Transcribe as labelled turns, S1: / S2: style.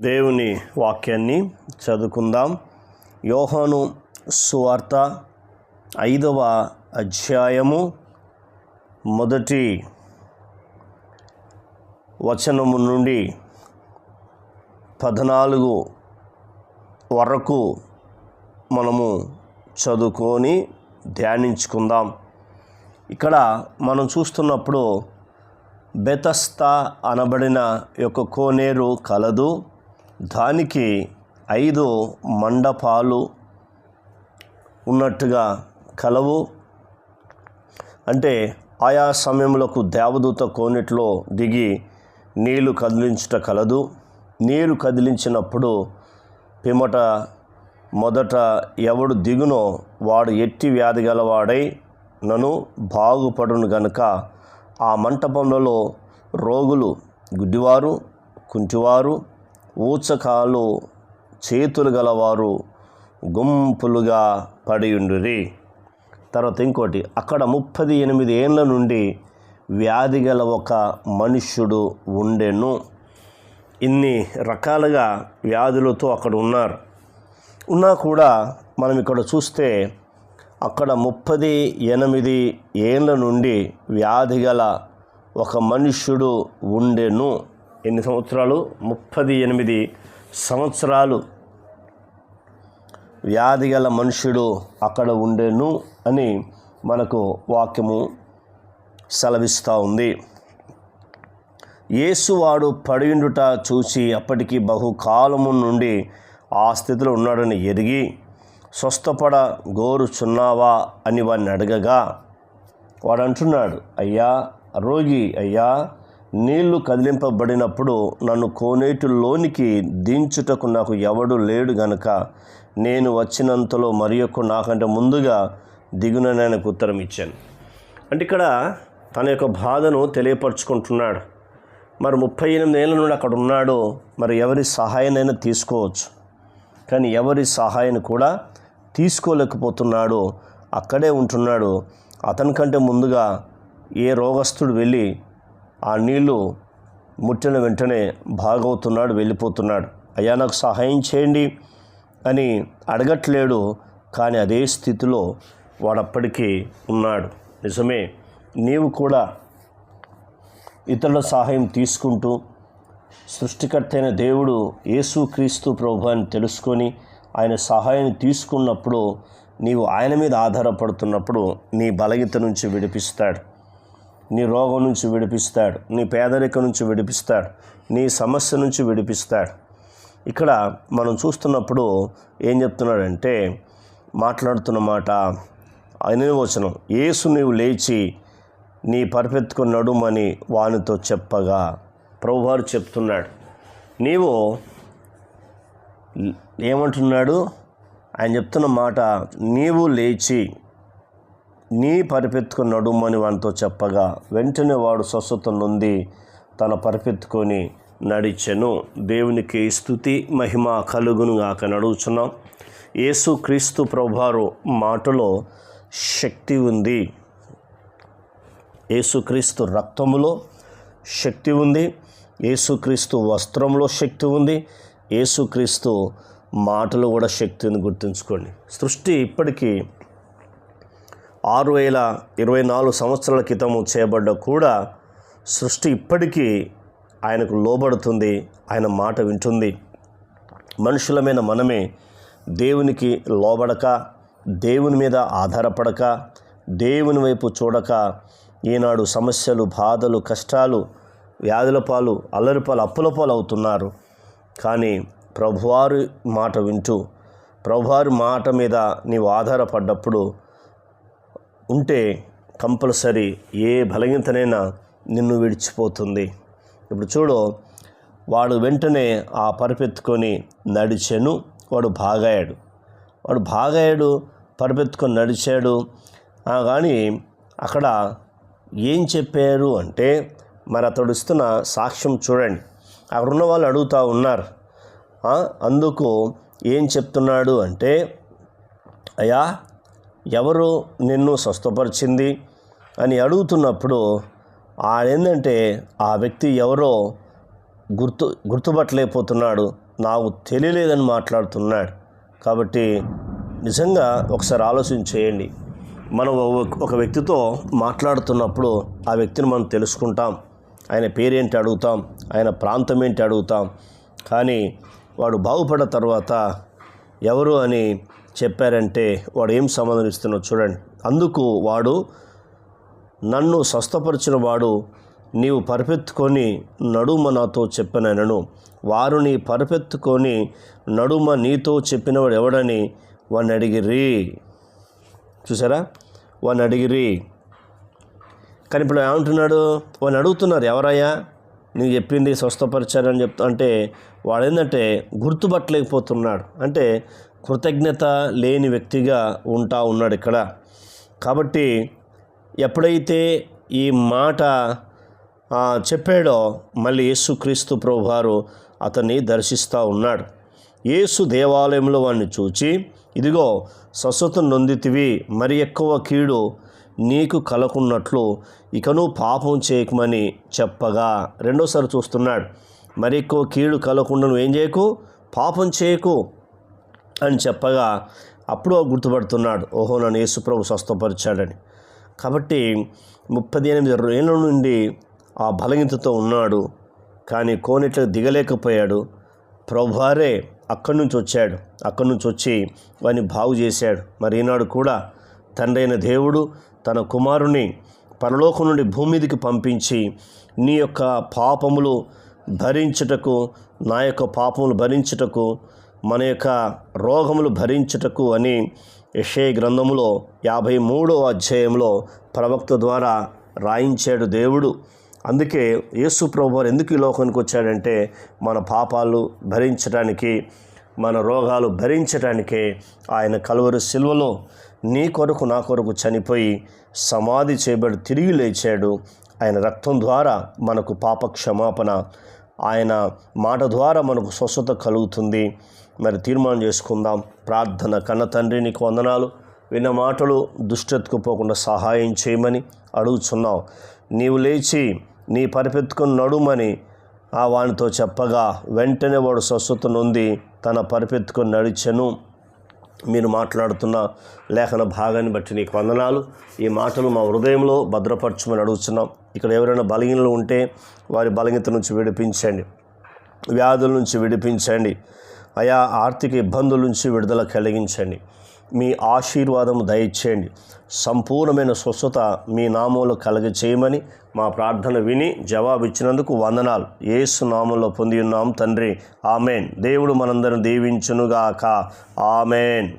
S1: దేవుని వాక్యాన్ని చదువుకుందాం. యోహాను సువార్త ఐదవ అధ్యాయము మొదటి వచనము నుండి పద్నాలుగు వరకు మనము చదువుకొని ధ్యానించుకుందాం. ఇక్కడ మనం చూస్తున్నప్పుడు బెతస్తా అనబడిన యొక్క కోనేరు కలదు. దానికి ఐదు మండపాలు ఉన్నట్టుగా కలవు. అంటే ఆయా సమయములకు దేవదూత కోనెట్లో దిగి నీళ్ళు కదిలించుట కలదు. నీరు కదిలించినప్పుడు పిమ్మట మొదట ఎవడు దిగునో వాడు ఎట్టి వ్యాధి గలవాడై నన్ను బాగుపడును గనుక ఆ మంటపంలో రోగులు గుడ్డివారు కుంటివారు ఊచకాలు చేతులు గలవారు గుంపులుగా పడియుండురి. తర్వాత ఇంకోటి అక్కడ ముప్పది ఎనిమిది ఏళ్ళ నుండి వ్యాధి గల ఒక మనుష్యుడు ఉండెను. ఇన్ని రకాలుగా వ్యాధులతో అక్కడ ఉన్నారు. ఉన్నా కూడా మనం ఇక్కడ చూస్తే అక్కడ ముప్పది ఎనిమిది ఏళ్ళ నుండి వ్యాధి గల ఒక మనుష్యుడు ఉండెను. ఎన్ని సంవత్సరాలు? ముప్పది ఎనిమిది సంవత్సరాలు. వ్యాధి గల మనుష్యుడు అక్కడ ఉండెను అని మనకు వాక్యము సెలవిస్తూ ఉంది. యేసువాడు పడియుండుట చూసి అప్పటికి బహుకాలము నుండి ఆ స్థితిలో ఉన్నాడని ఎరిగి స్వస్థపడ గోరుచున్నావా? అని వాడిని అడగగా వాడు అంటున్నాడు అయ్యా రోగి అయ్యా నీళ్ళు కదిలింపబడినప్పుడు నన్ను కోనేటిలోనికి దించుటకు నాకు ఎవడు లేడు గనుక. నేను వచ్చినంతలో మరి యొక్క నాకంటే ముందుగా దిగునని ఉత్తరం ఇచ్చాను. అంటే ఇక్కడ తన యొక్క బాధను తెలియపరుచుకుంటున్నాడు. మరి ముప్పై ఎనిమిది ఏళ్ళ నుండి అక్కడ ఉన్నాడు. మరి ఎవరి సహాయనైనా తీసుకోవచ్చు. కానీ ఎవరి సహాయాన్ని కూడా తీసుకోలేకపోతున్నాడు. అక్కడే ఉంటున్నాడు. అతనికంటే ముందుగా ఏ రోగస్తుడు వెళ్ళి ఆ నీళ్ళు ముట్టిన వెంటనే బాగవుతున్నాడు వెళ్ళిపోతున్నాడు. అయ్యా నాకు సహాయం చేయండి అని అడగట్లేడు కానీ అదే స్థితిలో వాడప్పటికీ ఉన్నాడు. నిజమే నీవు కూడా ఇతరుల సహాయం తీసుకుంటూ సృష్టికర్త అయిన దేవుడు యేసుక్రీస్తు ప్రభు అని తెలుసుకొని ఆయన సహాయం తీసుకున్నప్పుడు నీవు ఆయన మీద ఆధారపడుతున్నప్పుడు నీ బలగిత నుంచి విడిపిస్తాడు. నీ రోగం నుంచి విడిపిస్తాడు నీ పేదరికం నుంచి విడిపిస్తాడు నీ సమస్య నుంచి విడిపిస్తాడు. ఇక్కడ మనం చూస్తున్నప్పుడు ఏం చెప్తున్నాడంటే మాట్లాడుతున్న మాట ఆయన వచనం ఏసు నీవు లేచి నీ పరిపెత్తుకు నడుమని వానితో చెప్పగా. ప్రభువారు చెప్తున్నాడు. నీవు ఏమంటున్నాడు? ఆయన చెప్తున్న మాట నీవు లేచి నీ పరిపెత్తుకు నడుమని వానితో చెప్పగా వెంటనే వాడు స్వస్థత నుండి తన పరిపెత్తుకొని నడిచెను. దేవునికి స్థుతి మహిమ కలుగును గాక నడుచున్నాం. యేసు క్రీస్తు ప్రభువారు మాటలో శక్తి ఉంది. యేసుక్రీస్తు రక్తములో శక్తి ఉంది. యేసుక్రీస్తు వస్త్రంలో శక్తి ఉంది. యేసుక్రీస్తు మాటలో కూడా శక్తి ఉంది గుర్తుంచుకోండి. సృష్టి ఇప్పటికీ ఆరు వేల ఇరవై నాలుగు సంవత్సరాల క్రితము చేయబడ్డ కూడా సృష్టి ఇప్పటికీ ఆయనకు లోబడుతుంది ఆయన మాట వింటుంది. మనుషులమైన మనమే దేవునికి లోబడక దేవుని మీద ఆధారపడక దేవుని వైపు చూడక ఈనాడు సమస్యలు బాధలు కష్టాలు వ్యాధుల పాలు అల్లరి పాలు అప్పుల పాలు అవుతున్నారు. కానీ ప్రభువారి మాట వింటూ ప్రభువారి మాట మీద నీవు ఆధారపడ్డప్పుడు ఉంటే కంపల్సరీ ఏ బలహీనతనైనా నిన్ను విడిచిపోతుంది. ఇప్పుడు చూడు వాడు వెంటనే ఆ పరిపెత్తుకొని నడిచాను వాడు బాగాయాడు వాడు బాగాయాడు పరిపెత్తుకొని నడిచాడు. కానీ అక్కడ ఏం చెప్పారు అంటే మరి అతడు ఇస్తున్న సాక్ష్యం చూడండి. అక్కడ ఉన్న వాళ్ళు అడుగుతూ ఉన్నారు. అందుకు ఏం చెప్తున్నాడు అంటే అయ్యా ఎవరు నిన్ను స్వస్థపరిచింది అని అడుగుతున్నప్పుడు ఆడేందంటే ఆ వ్యక్తి ఎవరో గుర్తు గుర్తుపట్టలేకపోతున్నాడు నాకు తెలియలేదని మాట్లాడుతున్నాడు. కాబట్టి నిజంగా ఒకసారి ఆలోచన చేయండి. మనం ఒక- వ్యక్తితో మాట్లాడుతున్నప్పుడు ఆ వ్యక్తిని మనం తెలుసుకుంటాం. ఆయన పేరేంటి అడుగుతాం. ఆయన ప్రాంతం ఏంటి అడుగుతాం. కానీ వాడు బాగుపడ్డ తర్వాత ఎవరు అని చెప్పారంటే వాడు ఏం సమాధానం ఇస్తున్నాడు చూడండి. అందుకు వాడు నన్ను స్వస్థపరిచిన వాడు నీవు పరిపెత్తుకొని నడుమ నాతో చెప్పనను. వారు నీ పరిపెత్తుకొని నడుమ నీతో చెప్పినవాడు ఎవడని వాడిని అడిగిరి. చూసారా? వాడిని అడిగిరి. కానీ ఇప్పుడు ఏమంటున్నాడు వాడిని అడుగుతున్నారు ఎవరయ్యా? నీకు చెప్పింది స్వస్థపరిచారని చెప్తా అంటే వాడు ఏంటంటే గుర్తుపట్టలేకపోతున్నాడు. అంటే కృతజ్ఞత లేని వ్యక్తిగా ఉంటా ఉన్నాడు ఇక్కడ. కాబట్టి ఎప్పుడైతే ఈ మాట చెప్పాడో మళ్ళీ యేసుక్రీస్తు ప్రభువారు అతన్ని దర్శిస్తూ ఉన్నాడు. యేసు దేవాలయంలో వాడిని చూచి ఇదిగో స్వస్థత నొందితివి మరి ఎక్కువ కీడు నీకు కలకున్నట్లు ఇకను పాపం చేయకమని చెప్పగా. రెండోసారి చూస్తున్నాడు. మరి ఎక్కువ కీడు కలకుండా నువ్వేం చేయకు? పాపం చేయకు. అని చెప్పగా అప్పుడు గుర్తుపడుతున్నాడు. ఓహో నన్ను యేసుప్రభు స్వస్థపరిచాడని. కాబట్టి ముప్పది ఎనిమిది ఏళ్ళ నుండి ఆ బలహీనతతో ఉన్నాడు. కానీ కోనెట్లకు దిగలేకపోయాడు. ప్రభువారే అక్కడి నుంచి వచ్చాడు. అక్కడి నుంచి వచ్చి వాడిని బాగు చేశాడు. మరి ఈనాడు కూడా తండ్రి అయిన దేవుడు తన కుమారుని పరలోకం నుండి భూమి పంపించి నీ యొక్క పాపములు భరించుటకు నా యొక్క పాపములు భరించుటకు మన యొక్క రోగములు భరించుటకు అని యషే గ్రంథములో యాభై మూడో అధ్యాయంలో ప్రవక్త ద్వారా రాయించాడు దేవుడు. అందుకే యేసు ప్రభువారు ఎందుకు ఈ లోకానికి వచ్చాడంటే మన పాపాలు భరించడానికి మన రోగాలు భరించడానికే ఆయన కలువరు సిల్వలో నీ కొరకు నా కొరకు చనిపోయి సమాధి చేయబడి తిరిగి లేచాడు. ఆయన రక్తం ద్వారా మనకు పాప క్షమాపణ ఆయన మాట ద్వారా మనకు స్వస్థత కలుగుతుంది. మరి తీర్మానం చేసుకుందాం. ప్రార్థన కన్న తండ్రి నీకు వందనాలు. విన్న మాటలు దుష్టతకు పోకుండా సహాయం చేయమని అడుగుచున్నావు నీవు లేచి నీ పరిపెత్తుకుని నడుమని ఆ వానితో చెప్పగా వెంటనే వాడు స్వస్థత నొంది తన పరిపెత్తుకొని నడిచెను. మీరు మాట్లాడుతున్న లేఖన భాగాన్ని బట్టి నీకు వందనాలు. ఈ మాటలు మా హృదయంలో భద్రపరచమని అడుగుతున్నాం ఇక్కడ ఎవరైనా బలహీనలు ఉంటే వారి బలహీనత నుంచి విడిపించండి. వ్యాధుల నుంచి విడిపించండి. ఆయా ఆర్థిక ఇబ్బందుల నుంచి విడుదల కలిగించండి. మీ ఆశీర్వాదం దయచేయండి. సంపూర్ణమైన స్వస్థత మీ నామంలో కలగ చేయమని మా ప్రార్థన విని జవాబు ఇచ్చినందుకు వందనాలు. ఏసు నామంలో పొంది ఉన్నాం తండ్రి. ఆమెన్. దేవుడు మనందరం దీవించునుగాక. ఆమెన్.